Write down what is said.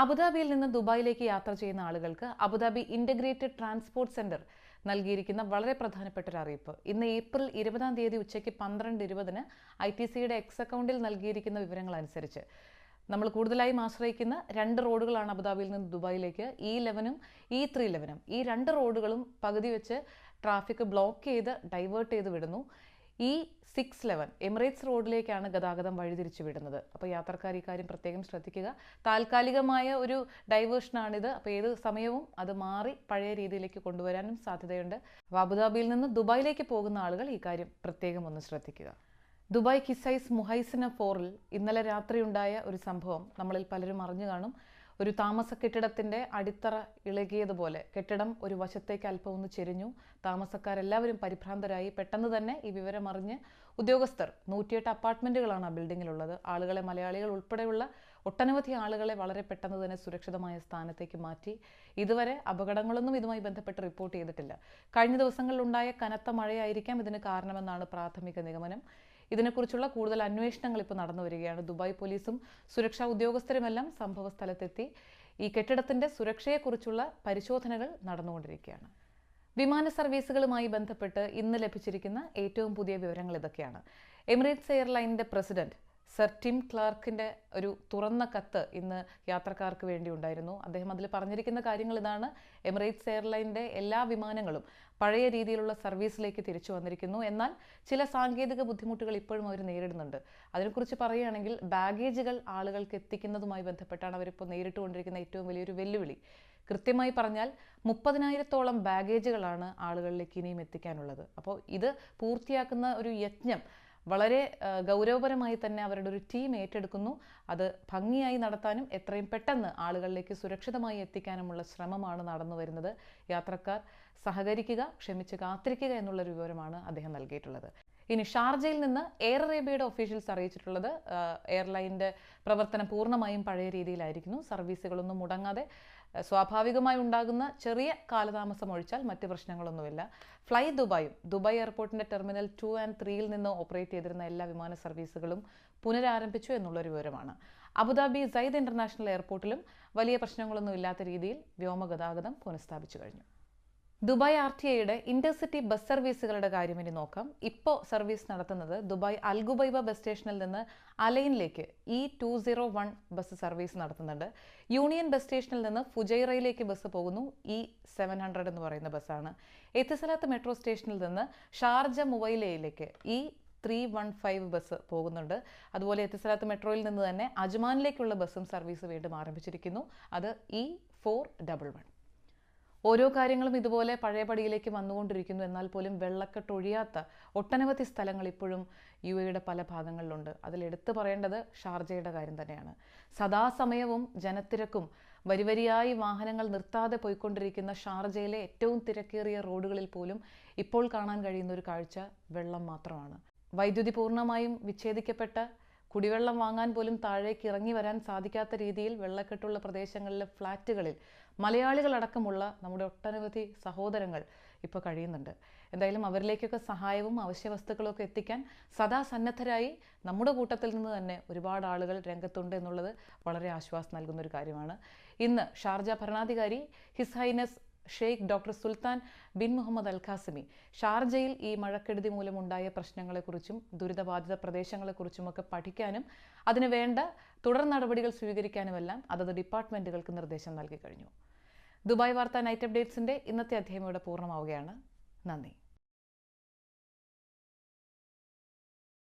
അബുദാബിയിൽ നിന്ന് ദുബായിലേക്ക് യാത്ര ചെയ്യുന്ന ആളുകൾക്ക് അബുദാബി ഇന്റഗ്രേറ്റഡ് ട്രാൻസ്പോർട്ട് സെന്റർ നൽകിയിരിക്കുന്ന വളരെ പ്രധാനപ്പെട്ട ഒരു അറിയിപ്പ്. ഇന്ന് ഏപ്രിൽ ഇരുപതാം തീയതി ഉച്ചയ്ക്ക് പന്ത്രണ്ട് ഇരുപതിന് ഐ ടി സിയുടെ എക്സ് അക്കൗണ്ടിൽ നൽകിയിരിക്കുന്ന വിവരങ്ങൾ അനുസരിച്ച് നമ്മൾ കൂടുതലായും ആശ്രയിക്കുന്ന രണ്ട് റോഡുകളാണ് അബുദാബിയിൽ നിന്ന് ദുബായിലേക്ക്. ഇ ലെവനും ഇ ത്രീ ലെവനും ഈ രണ്ട് റോഡുകളും പകുതി വെച്ച് ട്രാഫിക് ബ്ലോക്ക് ചെയ്ത് ഡൈവേർട്ട് ചെയ്ത് വിടുന്നു. ഈ സിക്സ് ലെവൻ എമിറേറ്റ്സ് റോഡിലേക്കാണ് ഗതാഗതം വഴിതിരിച്ചു വിടുന്നത് അപ്പോൾ യാത്രക്കാർ ഈ കാര്യം പ്രത്യേകം ശ്രദ്ധിക്കുക. താൽക്കാലികമായ ഒരു ഡൈവേഷനാണിത് അപ്പോൾ ഏത് സമയവും അത് മാറി പഴയ രീതിയിലേക്ക് കൊണ്ടുവരാനും സാധ്യതയുണ്ട്. അബുദാബിയിൽ നിന്ന് ദുബായിലേക്ക് പോകുന്ന ആളുകൾ ഈ കാര്യം പ്രത്യേകം ഒന്ന് ശ്രദ്ധിക്കുക. ദുബായ് കിസൈസ് മുഹൈസിന ഫോറിൽ ഇന്നലെ രാത്രിയുണ്ടായ ഒരു സംഭവം നമ്മളിൽ പലരും അറിഞ്ഞു കാണും. ഒരു താമസ കെട്ടിടത്തിന്റെ അടിത്തറ ഇളകിയതുപോലെ കെട്ടിടം ഒരു വശത്തേക്ക് അല്പം ഒന്ന് ചെരിഞ്ഞു. താമസക്കാരെല്ലാവരും പരിഭ്രാന്തരായി. പെട്ടെന്ന് തന്നെ ഈ വിവരം അറിഞ്ഞ് ഉദ്യോഗസ്ഥർ നൂറ്റിയെട്ട് അപ്പാർട്ട്മെന്റുകളാണ് ആ ബിൽഡിങ്ങിലുള്ളത്. ആളുകളെ മലയാളികൾ ഉൾപ്പെടെയുള്ള ഒട്ടനവധി ആളുകളെ വളരെ പെട്ടെന്ന് തന്നെ സുരക്ഷിതമായ സ്ഥാനത്തേക്ക് മാറ്റി. ഇതുവരെ അപകടങ്ങളൊന്നും ഇതുമായി ബന്ധപ്പെട്ട് റിപ്പോർട്ട് ചെയ്തിട്ടില്ല. കഴിഞ്ഞ ദിവസങ്ങളിലുണ്ടായ കനത്ത മഴയായിരിക്കാം ഇതിന് കാരണമെന്നാണ് പ്രാഥമിക നിഗമനം. ഇതിനെക്കുറിച്ചുള്ള കൂടുതൽ അന്വേഷണങ്ങൾ ഇപ്പോൾ നടന്നു വരികയാണ്. ദുബായ് പോലീസും സുരക്ഷാ ഉദ്യോഗസ്ഥരുമെല്ലാം സംഭവ സ്ഥലത്തെത്തി. ഈ കെട്ടിടത്തിന്റെ സുരക്ഷയെക്കുറിച്ചുള്ള പരിശോധനകൾ നടന്നുകൊണ്ടിരിക്കുകയാണ്. വിമാന സർവീസുകളുമായി ബന്ധപ്പെട്ട് ഇന്ന് ലഭിച്ചിരിക്കുന്ന ഏറ്റവും പുതിയ വിവരങ്ങൾ ഇതൊക്കെയാണ്. എമിറേറ്റ്സ് എയർലൈനിന്റെ പ്രസിഡന്റ് സർ ടിം ക്ലാർക്കിന്റെ ഒരു തുറന്ന കത്ത് ഇന്ന് യാത്രക്കാർക്ക് വേണ്ടി ഉണ്ടായിരുന്നു അദ്ദേഹം അതിൽ പറഞ്ഞിരിക്കുന്ന കാര്യങ്ങൾ ഇതാണ്. എമിറേറ്റ്സ് എയർലൈന്റെ എല്ലാ വിമാനങ്ങളും പഴയ രീതിയിലുള്ള സർവീസിലേക്ക് തിരിച്ചു വന്നിരിക്കുന്നു. എന്നാൽ ചില സാങ്കേതിക ബുദ്ധിമുട്ടുകൾ ഇപ്പോഴും അവർ നേരിടുന്നുണ്ട്. അതിനെക്കുറിച്ച് പറയുകയാണെങ്കിൽ ബാഗേജുകൾ ആളുകൾക്ക് എത്തിക്കുന്നതുമായി ബന്ധപ്പെട്ടാണ് അവരിപ്പോൾ നേരിട്ടുകൊണ്ടിരിക്കുന്ന ഏറ്റവും വലിയൊരു വെല്ലുവിളി. കൃത്യമായി പറഞ്ഞാൽ മുപ്പതിനായിരത്തോളം ബാഗേജുകളാണ് ആളുകളിലേക്ക് ഇനിയും എത്തിക്കാനുള്ളത്. അപ്പോൾ ഇത് പൂർത്തിയാക്കുന്ന ഒരു യജ്ഞം വളരെ ഗൗരവപരമായി തന്നെ അവരുടെ ഒരു ടീം ഏറ്റെടുക്കുന്നു. അത് ഭംഗിയായി നടത്താനും എത്രയും പെട്ടെന്ന് ആളുകളിലേക്ക് സുരക്ഷിതമായി എത്തിക്കാനുമുള്ള ശ്രമമാണ് നടന്നു വരുന്നത്. യാത്രക്കാർ സഹകരിക്കുക ക്ഷമിച്ച് കാത്തിരിക്കുക എന്നുള്ളൊരു വിവരമാണ് അദ്ദേഹം നൽകിയിട്ടുള്ളത്. ഇനി ഷാർജയിൽ നിന്ന് എയർ അറേബ്യയുടെ ഒഫീഷ്യൽസ് അറിയിച്ചിട്ടുള്ളത് എയർലൈന്റെ പ്രവർത്തനം പൂർണമായും പഴയ രീതിയിലായിരിക്കുന്നു. സർവീസുകളൊന്നും മുടങ്ങാതെ സ്വാഭാവികമായി ഉണ്ടാകുന്ന ചെറിയ കാലതാമസം ഒഴിച്ചാൽ മറ്റ് പ്രശ്നങ്ങളൊന്നുമില്ല. ഫ്ലൈ ദുബായും ദുബായ് എയർപോർട്ടിന്റെ ടെർമിനൽ ടു ആൻഡ് ത്രീയിൽ നിന്ന് ഓപ്പറേറ്റ് ചെയ്തിരുന്ന എല്ലാ വിമാന സർവീസുകളും പുനരാരംഭിച്ചു എന്നുള്ളൊരു വിവരമാണ്. അബുദാബി സയ്യിദ് ഇന്റർനാഷണൽ എയർപോർട്ടിലും വലിയ പ്രശ്നങ്ങളൊന്നും ഇല്ലാത്ത രീതിയിൽ വ്യോമഗതാഗതം പുനഃസ്ഥാപിച്ചു കഴിഞ്ഞു. ദുബായ് ആർ ടി ഐയുടെ ഇന്റർസിറ്റി ബസ് സർവീസുകളുടെ കാര്യം ഇനി നോക്കാം. ഇപ്പോൾ സർവീസ് നടത്തുന്നത് ദുബായ് അൽഗുബൈബ ബസ് സ്റ്റേഷനിൽ നിന്ന് അലൈനിലേക്ക് E two zero one bus service നടത്തുന്നുണ്ട്. യൂണിയൻ ബസ് സ്റ്റേഷനിൽ നിന്ന് ഫുജൈറയിലേക്ക് ബസ് പോകുന്നു. ഇ സെവൻ ഹൺഡ്രഡ് എന്ന് പറയുന്ന ബസ്സാണ്. എത്തിസലാത്ത് മെട്രോ സ്റ്റേഷനിൽ നിന്ന് Sharjah മുവൈലയിലേക്ക് E three one five bus പോകുന്നുണ്ട്. അതുപോലെ എത്തിസലാത്ത് മെട്രോയിൽ നിന്ന് തന്നെ അജ്മാനിലേക്കുള്ള ബസ്സും സർവീസ് വീണ്ടും ആരംഭിച്ചിരിക്കുന്നു. അത് ഇ ഫോർ ഡബിൾ വൺ. ഓരോ കാര്യങ്ങളും ഇതുപോലെ പഴയപടിയിലേക്ക് വന്നുകൊണ്ടിരിക്കുന്നു. എന്നാൽ പോലും വെള്ളക്കെട്ടൊഴിയാത്ത ഒട്ടനവധി സ്ഥലങ്ങൾ ഇപ്പോഴും യു എയുടെ പല ഭാഗങ്ങളിലുണ്ട്. അതിൽ എടുത്തു പറയേണ്ടത് ഷാർജയുടെ കാര്യം തന്നെയാണ്. സദാസമയവും ജനത്തിരക്കും വരിവരിയായി വാഹനങ്ങൾ നിർത്താതെ പോയിക്കൊണ്ടിരിക്കുന്ന ഷാർജയിലെ ഏറ്റവും തിരക്കേറിയ റോഡുകളിൽ പോലും ഇപ്പോൾ കാണാൻ കഴിയുന്ന ഒരു കാഴ്ച വെള്ളം മാത്രമാണ്. വൈദ്യുതി പൂർണമായും വിച്ഛേദിക്കപ്പെട്ട കുടിവെള്ളം വാങ്ങാൻ പോലും താഴേക്ക് ഇറങ്ങി വരാൻ സാധിക്കാത്ത രീതിയിൽ വെള്ളക്കെട്ടുള്ള പ്രദേശങ്ങളിലെ ഫ്ലാറ്റുകളിൽ മലയാളികളടക്കമുള്ള നമ്മുടെ ഒട്ടനവധി സഹോദരങ്ങൾ ഇപ്പോൾ കഴിയുന്നുണ്ട്. എന്തായാലും അവരിലേക്കൊക്കെ സഹായവും അവശ്യ വസ്തുക്കളും ഒക്കെ എത്തിക്കാൻ സദാ സന്നദ്ധരായി നമ്മുടെ കൂട്ടത്തിൽ നിന്ന് തന്നെ ഒരുപാട് ആളുകൾ രംഗത്തുണ്ട് എന്നുള്ളത് വളരെ ആശ്വാസം നൽകുന്ന ഒരു കാര്യമാണ്. ഇന്ന് ഷാർജ ഭരണാധികാരി his highness Sheikh doctor Sultan bin Mohammed Al Qasimi ഷാർജയിൽ ഈ മഴക്കെടുതി മൂലമുണ്ടായ പ്രശ്നങ്ങളെക്കുറിച്ചും ദുരിതബാധിത പ്രദേശങ്ങളെക്കുറിച്ചുമൊക്കെ പഠിക്കാനും അതിനു വേണ്ട തുടർ നടപടികൾ സ്വീകരിക്കാനുമെല്ലാം അതത് ഡിപ്പാർട്ട്മെന്റുകൾക്ക് നിർദ്ദേശം നൽകി കഴിഞ്ഞു. ദുബായ് വാർത്ത നൈറ്റ് അപ്ഡേറ്റ്സിന്റെ ഇന്നത്തെ അധ്യായം ഇവിടെ പൂർണമാവുകയാണ്. നന്ദി.